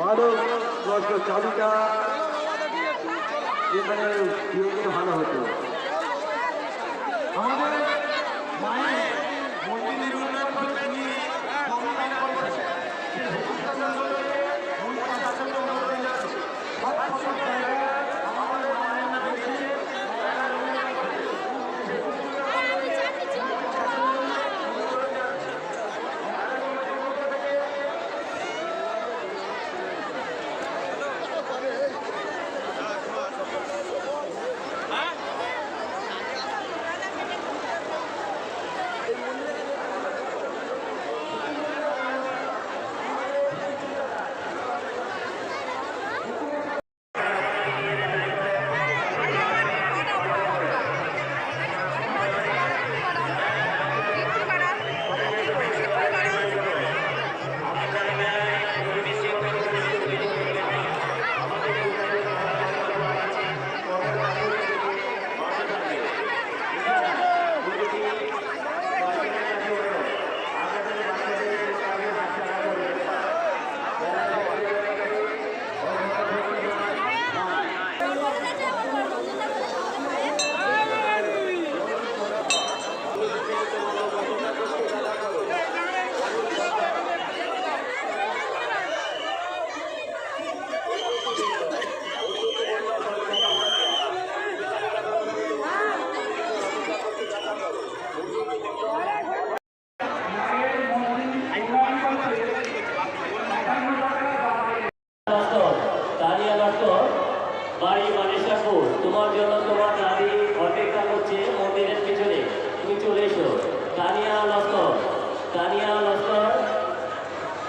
মাদক দ্রব্য চাবিটা এখানে ভালো হতো। আমাদের মায়ের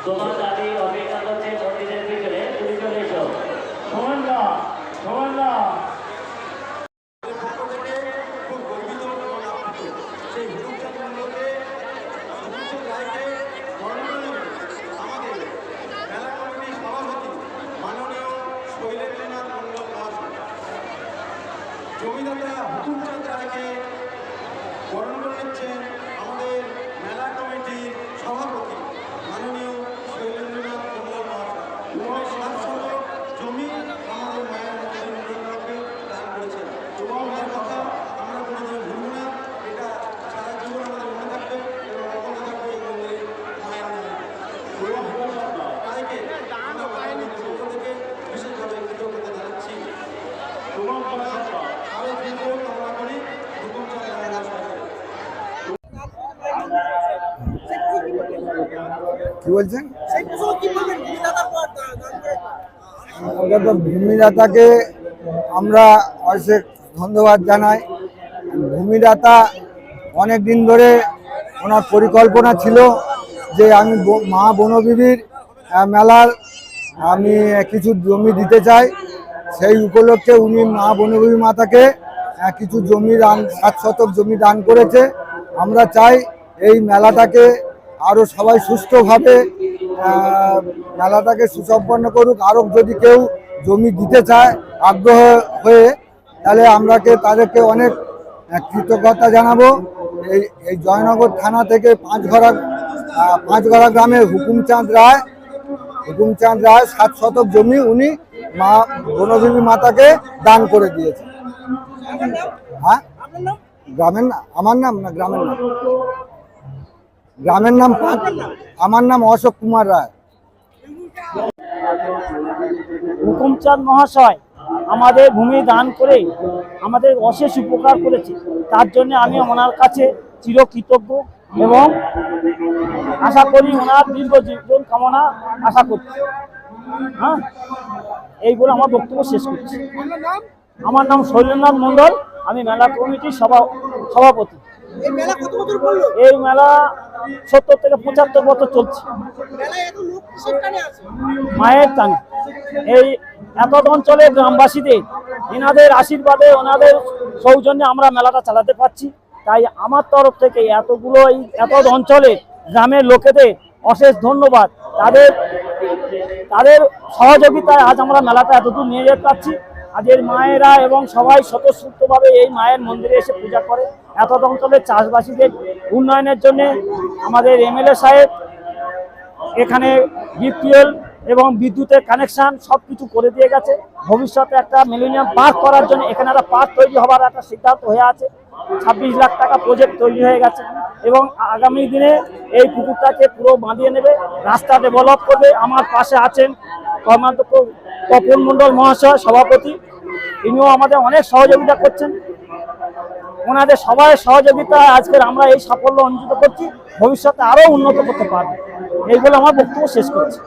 그동안 কি বলছেন? ভূমিদাতাকে আমরা অশেষ ধন্যবাদ জানাই। ভূমিদাতা অনেক দিন ধরে ওনার পরিকল্পনা ছিল যে আমি মা বনবিবির মেলার আমি কিছু জমি দিতে চাই। সেই উপলক্ষে উনি মা বনবিবি মাতাকে কিছু জমি দান সাত শতক জমি দান করেছে। আমরা চাই এই মেলাটাকে আরও সবাই সুস্থভাবে মেলাটাকে সুসম্পন্ন করুক। আরও যদি কেউ জমি দিতে চায় আগ্রহ হয়ে তাহলে আমরাকে তাদেরকে অনেক কৃতজ্ঞতা জানাব। এই এই জয়নগর থানা থেকে পাঁচঘরা পাঁচঘরা গ্রামের হুকুমচাঁদ রায় হুকুমচাঁদ রায় সাত শতক জমি উনি মা বনদেবী মাতাকে দান করে দিয়েছে হ্যাঁ? গ্রামের না আমার নাম না গ্রামের নাম? গ্রামের নাম পাঁচ আমার নাম অশোক কুমার রায়। হুকুমচাঁদ মহাশয় আমাদের ভূমি দান করে আমাদের অশেষ উপকার করেছে। তার জন্য আমি ওনার কাছে চিরকৃতজ্ঞ এবং আশা করি ওনার দীর্ঘ জীবন কামনা আশা করছি। হ্যাঁ? এই বলে আমার বক্তব্য শেষ করছি। আমার নাম শৈলেন্দ্রনাথ মণ্ডল আমি মেলা কমিটির সভা সভাপতি। এই মেলা সত্তর থেকে পঁচাত্তর বছর চলছে। মায়ের টানে। এই এত অঞ্চলে গ্রামবাসীদের এনাদের আশীর্বাদে ওনাদের সৌজন্যে আমরা মেলাটা চালাতে পারছি। তাই আমার তরফ থেকে এতগুলো এই এত অঞ্চলে গ্রামের লোকেদের অশেষ ধন্যবাদ। তাদের তাদের সহযোগিতায় আজ আমরা মেলাটা এতদূর নিয়ে যেতে পারছি। আজের মায়েরা এবং সবাই স্বতঃস্ফূর্তভাবে এই মায়ের মন্দিরে এসে পূজা করে। এত অঞ্চলের চাষবাসীদের উন্নয়নের জন্য আমাদের এমএলএ সাহেব এখানে বিপিএল এবং বিদ্যুতের কানেকশন সব কিছু করে দিয়ে গেছে। ভবিষ্যতে একটা মিলেনিয়াম পার্ক করার জন্য এখানে একটা পার্ক তৈরি হবার একটা সিদ্ধান্ত হয়ে আছে। ছাব্বিশ লাখ টাকা প্রজেক্ট তৈরি হয়ে গেছে এবং আগামী দিনে এই পুকুরটাকে পুরো বাঁধিয়ে নেবে, রাস্তা ডেভেলপ করবে। আমার পাশে আছেন কর্মাধ্যক্ষ তপন মণ্ডল মহাশয়, সভাপতি। ইনিও আমাদের অনেক সহযোগিতা করছেন। ওনাদের সবাই সহযোগিতা আজকের আমরা এই সাফল্য অর্জিত করছি, ভবিষ্যতে আরও উন্নত করতে পারব। এইগুলো আমার বক্তব্য শেষ করছি।